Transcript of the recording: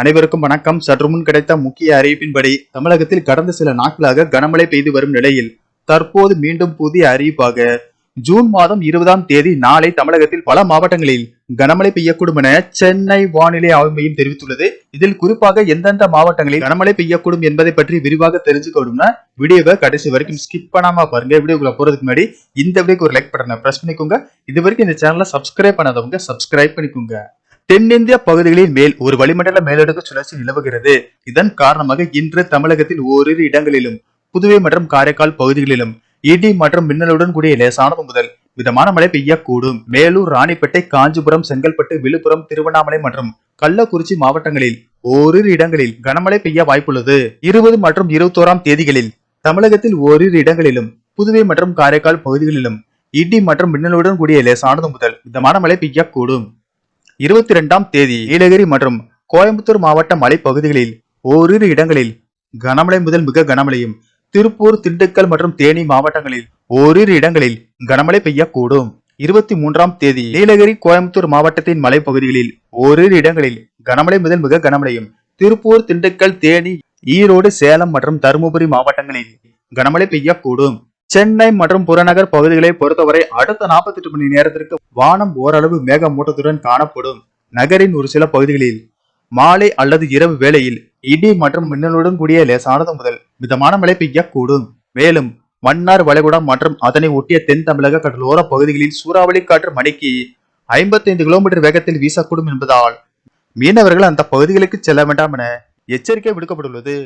அனைவருக்கும் வணக்கம். சற்று முன் கிடைத்த முக்கிய அறிவிப்பின்படி தமிழகத்தில் கடந்த சில நாட்களாக கனமழை பெய்து வரும் நிலையில் தற்போது மீண்டும் புதிய அறிவிப்பாக. ஜூன் மாதம் இருபதாம் தேதி நாளை தமிழகத்தில் பல மாவட்டங்களில் கனமழை பெய்யக்கூடும் என சென்னை வானிலை ஆய்வு மையம் தெரிவித்துள்ளது. இதில் குறிப்பாக எந்தெந்த மாவட்டங்களில் கனமழை பெய்யக்கூடும் என்பதை பற்றி விரிவாக தெரிஞ்சுக்கணும்னா வீடியோவை கடைசி வரைக்கும் ஸ்கிப் பண்ணாம பாருங்க. வீடியோக்குள்ள போறதுக்கு முன்னாடி இந்த வீடியோக்கு ஒரு லைக் பட்டனை பிரஸ் பண்ணிக்கோங்க. இது வரைக்கும் இந்த சேனலை சப்ஸ்கிரைப் பண்ணாதவங்க சப்ஸ்கிரைப் பண்ணிக்கோங்க. தென்னிந்திய பகுதிகளின் மேல் ஒரு வளிமண்டல மேலடுக்கு சுழற்சி நிலவுகிறது. இதன் காரணமாக இன்று தமிழகத்தில் ஓரிரு இடங்களிலும் புதுவை மற்றும் காரைக்கால் பகுதிகளிலும் இடி மற்றும் மின்னலுடன் கூடிய லேசானது முதல். மிதமான மழை பெய்யக்கூடும். மேலூர் ராணிப்பேட்டை காஞ்சிபுரம் செங்கல்பட்டு விழுப்புரம் திருவண்ணாமலை மற்றும் கள்ளக்குறிச்சி மாவட்டங்களில் ஓரிரு இடங்களில் கனமழை பெய்ய வாய்ப்புள்ளது. இருபது மற்றும் இருபத்தோராம் தேதிகளில் தமிழகத்தில் ஓரிரு இடங்களிலும் புதுவை மற்றும் காரைக்கால் பகுதிகளிலும் இடி மற்றும் மின்னலுடன் கூடிய லேசானது முதல். மிதமான மழை பெய்யக்கூடும். இருபத்தி ரெண்டாம் தேதி நீலகிரி மற்றும் கோயம்புத்தூர் மாவட்ட மலைப்பகுதிகளில் ஓரிரு இடங்களில் கனமழை முதல் மிக கனமழையும் திருப்பூர் திண்டுக்கல் மற்றும் தேனி மாவட்டங்களில் ஓரிரு இடங்களில் கனமழை பெய்யக்கூடும். இருபத்தி மூன்றாம் தேதி நீலகிரி கோயம்புத்தூர் மாவட்டத்தின் மலைப்பகுதிகளில் ஓரிரு இடங்களில் கனமழை முதல் மிக கனமழையும் திருப்பூர் திண்டுக்கல் தேனி ஈரோடு சேலம் மற்றும் தருமபுரி மாவட்டங்களில் கனமழை பெய்யக்கூடும். சென்னை மற்றும் புறநகர் பகுதிகளை பொறுத்தவரை அடுத்த 48 மணி நேரத்திற்கு வானம் ஓரளவு மேகமூட்டத்துடன் காணப்படும். நகரின் ஒரு சில பகுதிகளில் மாலை அல்லது இரவு வேளையில் இடி மற்றும் மின்னலுடன் கூடிய லேசானது முதல் மிதமான மழை பெய்யக்கூடும். மேலும் மன்னார் வளைகுடா மற்றும் அதனை ஒட்டிய தென் தமிழக கடலோர பகுதிகளில் சூறாவளி காற்று மணிக்கு 55 கிலோமீட்டர் வேகத்தில் வீசக்கூடும் என்பதால் மீனவர்கள் அந்த பகுதிகளுக்கு செல்ல வேண்டாம் என எச்சரிக்கை விடுக்கப்பட்டுள்ளது.